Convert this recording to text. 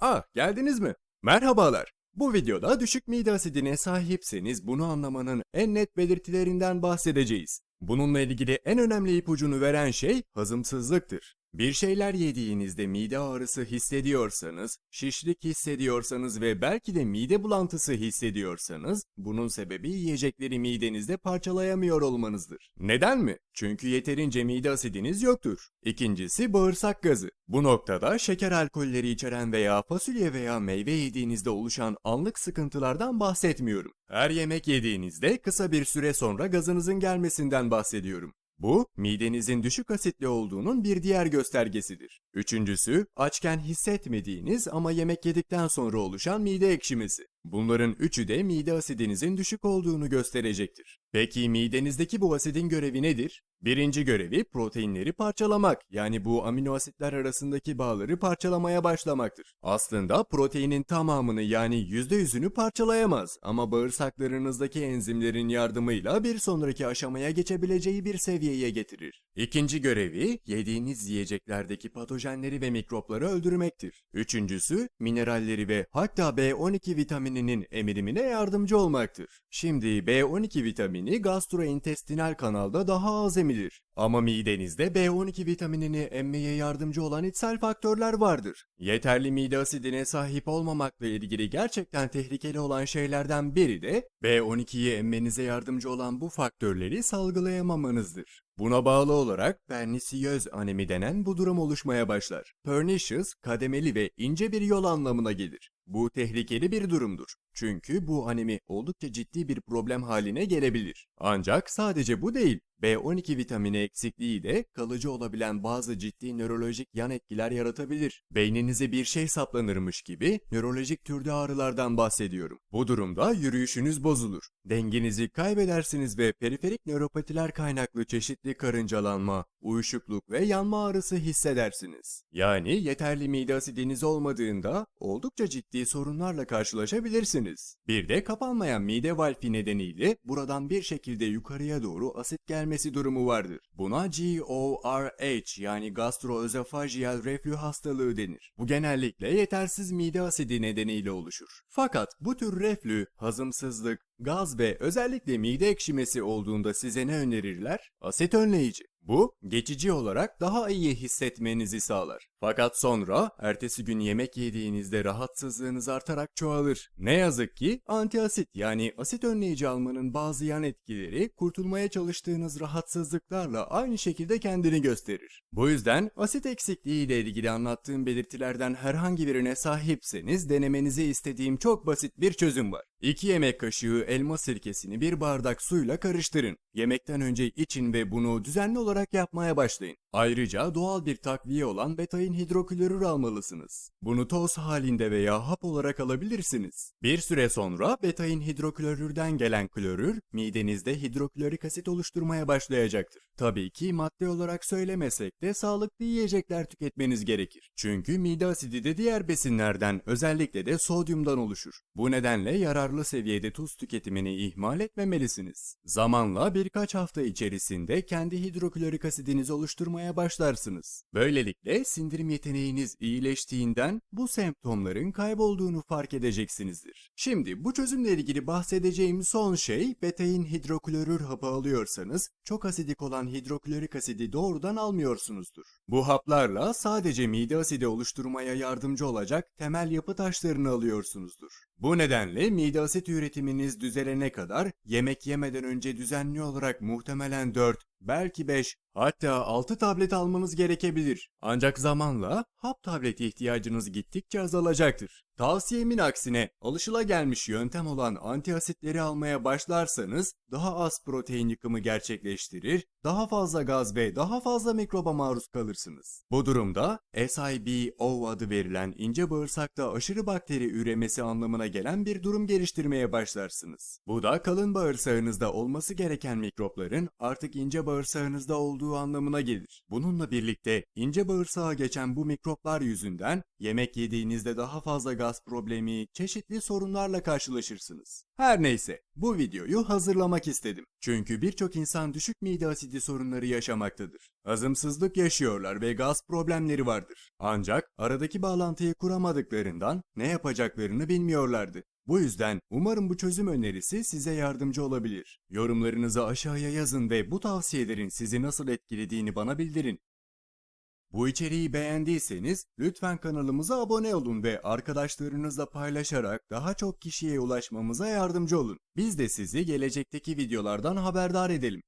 Ah, geldiniz mi? Merhabalar. Bu videoda düşük mide asidine sahipseniz bunu anlamanın en net belirtilerinden bahsedeceğiz. Bununla ilgili en önemli ipucunu veren şey hazımsızlıktır. Bir şeyler yediğinizde mide ağrısı hissediyorsanız, şişlik hissediyorsanız ve belki de mide bulantısı hissediyorsanız, bunun sebebi yiyecekleri midenizde parçalayamıyor olmanızdır. Neden mi? Çünkü yeterince mide asidiniz yoktur. İkincisi bağırsak gazı. Bu noktada şeker alkolleri içeren veya fasulye veya meyve yediğinizde oluşan anlık sıkıntılardan bahsetmiyorum. Her yemek yediğinizde kısa bir süre sonra gazınızın gelmesinden bahsediyorum. Bu, midenizin düşük asitli olduğunun bir diğer göstergesidir. Üçüncüsü, açken hissetmediğiniz ama yemek yedikten sonra oluşan mide ekşimesi. Bunların üçü de mide asidinizin düşük olduğunu gösterecektir. Peki midenizdeki bu asidin görevi nedir? Birinci görevi proteinleri parçalamak yani bu amino asitler arasındaki bağları parçalamaya başlamaktır. Aslında proteinin tamamını yani %100'ünü parçalayamaz ama bağırsaklarınızdaki enzimlerin yardımıyla bir sonraki aşamaya geçebileceği bir seviyeye getirir. İkinci görevi yediğiniz yiyeceklerdeki patojenleri ve mikropları öldürmektir. Üçüncüsü mineralleri ve hatta B12 vitamininin emilimine yardımcı olmaktır. Şimdi B12 vitamini gastrointestinal kanalda daha az emilir. Ama midenizde B12 vitaminini emmeye yardımcı olan içsel faktörler vardır. Yeterli mide asidine sahip olmamakla ilgili gerçekten tehlikeli olan şeylerden biri de B12'yi emmenize yardımcı olan bu faktörleri salgılayamamanızdır. Buna bağlı olarak perniciöz anemi denen bu durum oluşmaya başlar. Pernicious, kademeli ve ince bir yol anlamına gelir. Bu tehlikeli bir durumdur. Çünkü bu anemi oldukça ciddi bir problem haline gelebilir. Ancak sadece bu değil. B12 vitamini eksikliği de kalıcı olabilen bazı ciddi nörolojik yan etkiler yaratabilir. Beyninize bir şey saplanırmış gibi nörolojik türde ağrılardan bahsediyorum. Bu durumda yürüyüşünüz bozulur. Dengenizi kaybedersiniz ve periferik nöropatiler kaynaklı çeşitli karıncalanma, uyuşukluk ve yanma ağrısı hissedersiniz. Yani yeterli mide asidiniz olmadığında oldukça ciddi sorunlarla karşılaşabilirsiniz. Bir de kapanmayan mide valfi nedeniyle buradan bir şekilde yukarıya doğru asit gelmesi durumu vardır. Buna GORH yani gastroözofajiyal reflü hastalığı denir. Bu genellikle yetersiz mide asidi nedeniyle oluşur. Fakat bu tür reflü, hazımsızlık, gaz ve özellikle mide ekşimesi olduğunda size ne önerirler? Asit önleyici. Bu, geçici olarak daha iyi hissetmenizi sağlar. Fakat sonra, ertesi gün yemek yediğinizde rahatsızlığınız artarak çoğalır. Ne yazık ki, antiasit yani asit önleyici almanın bazı yan etkileri, kurtulmaya çalıştığınız rahatsızlıklarla aynı şekilde kendini gösterir. Bu yüzden, asit eksikliği ile ilgili anlattığım belirtilerden herhangi birine sahipseniz, denemenizi istediğim çok basit bir çözüm var. 2 yemek kaşığı elma sirkesini bir bardak suyla karıştırın. Yemekten önce için ve bunu düzenli olarak yapmaya başlayın. Ayrıca doğal bir takviye olan betayin hidroklorür almalısınız. Bunu toz halinde veya hap olarak alabilirsiniz. Bir süre sonra betayin hidroklorürden gelen klorür midenizde hidroklorik asit oluşturmaya başlayacaktır. Tabii ki madde olarak söylemesek de sağlıklı yiyecekler tüketmeniz gerekir. Çünkü mide asidi de diğer besinlerden özellikle de sodyumdan oluşur. Bu nedenle yararlı seviyede tuz tüketimini ihmal etmemelisiniz. Zamanla birkaç hafta içerisinde kendi hidroklorik asidinizi oluşturmaya başlarsınız. Böylelikle sindirim yeteneğiniz iyileştiğinden bu semptomların kaybolduğunu fark edeceksinizdir. Şimdi bu çözümle ilgili bahsedeceğim son şey betayin hidroklorür hapı alıyorsanız çok asidik olan hidroklorik asidi doğrudan almıyorsunuzdur. Bu haplarla sadece mide asidi oluşturmaya yardımcı olacak temel yapı taşlarını alıyorsunuzdur. Bu nedenle mide asit üretiminiz düzelene kadar yemek yemeden önce düzenli olarak muhtemelen 4, belki 5, hatta 6 tablet almanız gerekebilir. Ancak zamanla hap tableti ihtiyacınız gittikçe azalacaktır. Tavsiyemin aksine alışılagelmiş yöntem olan antiasitleri almaya başlarsanız daha az protein yıkımı gerçekleştirir, daha fazla gaz ve daha fazla mikroba maruz kalırsınız. Bu durumda SIBO adı verilen ince bağırsakta aşırı bakteri üremesi anlamına gelen bir durum geliştirmeye başlarsınız. Bu da kalın bağırsağınızda olması gereken mikropların artık ince bağırsağınızda olduğu anlamına gelir. Bununla birlikte ince bağırsağa geçen bu mikroplar yüzünden yemek yediğinizde daha fazla gaz gaz problemi, çeşitli sorunlarla karşılaşırsınız. Her neyse, bu videoyu hazırlamak istedim. Çünkü birçok insan düşük mide asidi sorunları yaşamaktadır. Hazımsızlık yaşıyorlar ve gaz problemleri vardır. Ancak aradaki bağlantıyı kuramadıklarından ne yapacaklarını bilmiyorlardı. Bu yüzden umarım bu çözüm önerisi size yardımcı olabilir. Yorumlarınızı aşağıya yazın ve bu tavsiyelerin sizi nasıl etkilediğini bana bildirin. Bu içeriği beğendiyseniz lütfen kanalımıza abone olun ve arkadaşlarınızla paylaşarak daha çok kişiye ulaşmamıza yardımcı olun. Biz de sizi gelecekteki videolardan haberdar edelim.